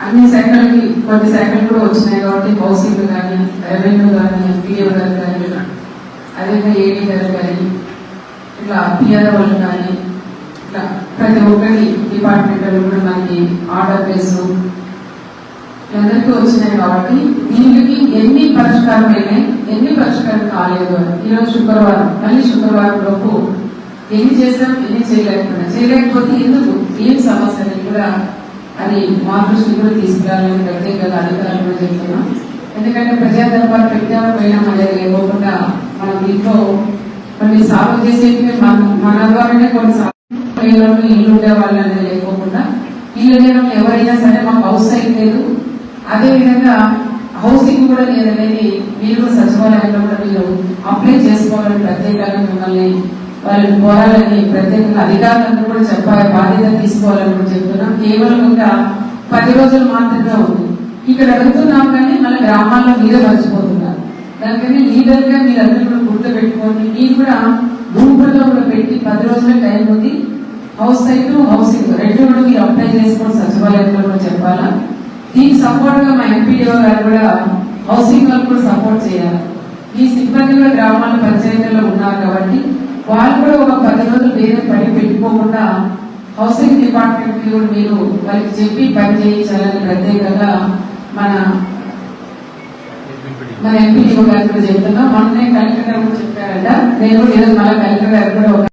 అన్ని శాఖలకి కొన్ని శాఖలు కూడా వచ్చినాయి కాబట్టి హౌసింగ్ కానీ రెవెన్యూ కానీ ఎంపీఏ గారు కానీ అదేవిధంగా ఏడీ గారు కానీ ఇట్లా పిఆర్ఓ కానీ ఇట్లా ప్రతి ఒక్కరి డిపార్ట్మెంట్ కూడా మనకి ఆర్డర్ బేసు అందరికీ వచ్చినాయి కాబట్టి దీనికి ఎన్ని పరిష్కారం అయినాయి ఎన్ని పరిష్కారం కాలేదు అని. ఈరోజు శుక్రవారం మళ్ళీ శుక్రవారం లోపు ఎన్ని చేసాం ఎన్ని చేయలేకపోయినా. చేయలేకపోతే ఎందుకు? ఏం సమస్య అని కూడా అది మా దృష్టి కూడా తీసుకురావాలని ప్రత్యేకంగా అధికారులు కూడా చెప్తున్నాం. ఎందుకంటే ప్రజా దర్బార్ పెట్టామో అనేది లేకోకుండా మనం దీంట్లో కొన్ని సాగు చేసేవి మన మన ద్వారానే కొన్ని సాగు ఇల్లు ఉండే వాళ్ళు అనేది లేకోకుండా ఇల్లు లేని ఎవరైనా సరే మాకు హౌస్ సైట్ లేదు. హౌసింగ్ కూడా లేదనేది మీరు సచివాలయంలో కూడా మీరు అప్లై చేసుకోవాలని ప్రత్యేకంగా మిమ్మల్ని వాళ్ళని పోరాలని ప్రత్యేకంగా అధికారులందరూ కూడా చెప్పాలి బాధ్యత తీసుకోవాలని కూడా చెప్తున్నాం. కేవలం ఇంకా పది రోజులు మాత్రమే ఉంది. ఇక్కడ అడుగుతున్నాం కానీ మన గ్రామాల్లో మీరే మర్చిపోతున్నారు. దానికని లీడర్గా మీరందరూ కూడా గుర్తుపెట్టుకోండి. మీరు కూడా గ్రూపుల్లో కూడా పెట్టి పది రోజుల టైం ఉంది. హౌస్ సైట్ హౌసింగ్ రెండు కూడా మీరు అప్లై చేసుకొని సచివాలయంలో కూడా చెప్పాలా? దీనికి సపోర్ట్గా మా ఎంపీడీఓ గారు కూడా హౌసింగ్ వాళ్ళు కూడా సపోర్ట్ చేయాలి. ఈ సిబ్బంది కూడా గ్రామాల పంచాయతీలో ఉన్నారు కాబట్టి వాళ్ళు కూడా ఒక పది రోజులు వేరే పని పెట్టుకోకుండా హౌసింగ్ డిపార్ట్మెంట్ కూడా మీరు వాళ్ళకి చెప్పి పని చేయించాలని ప్రత్యేకంగా మన మన ఎంపీ గారు కూడా చెప్తున్నా మొన్నే కలెక్టర్ గారు కూడా చెప్పారంట. నేను కూడా ఏదో మళ్ళీ కలెక్టర్ గారు కూడా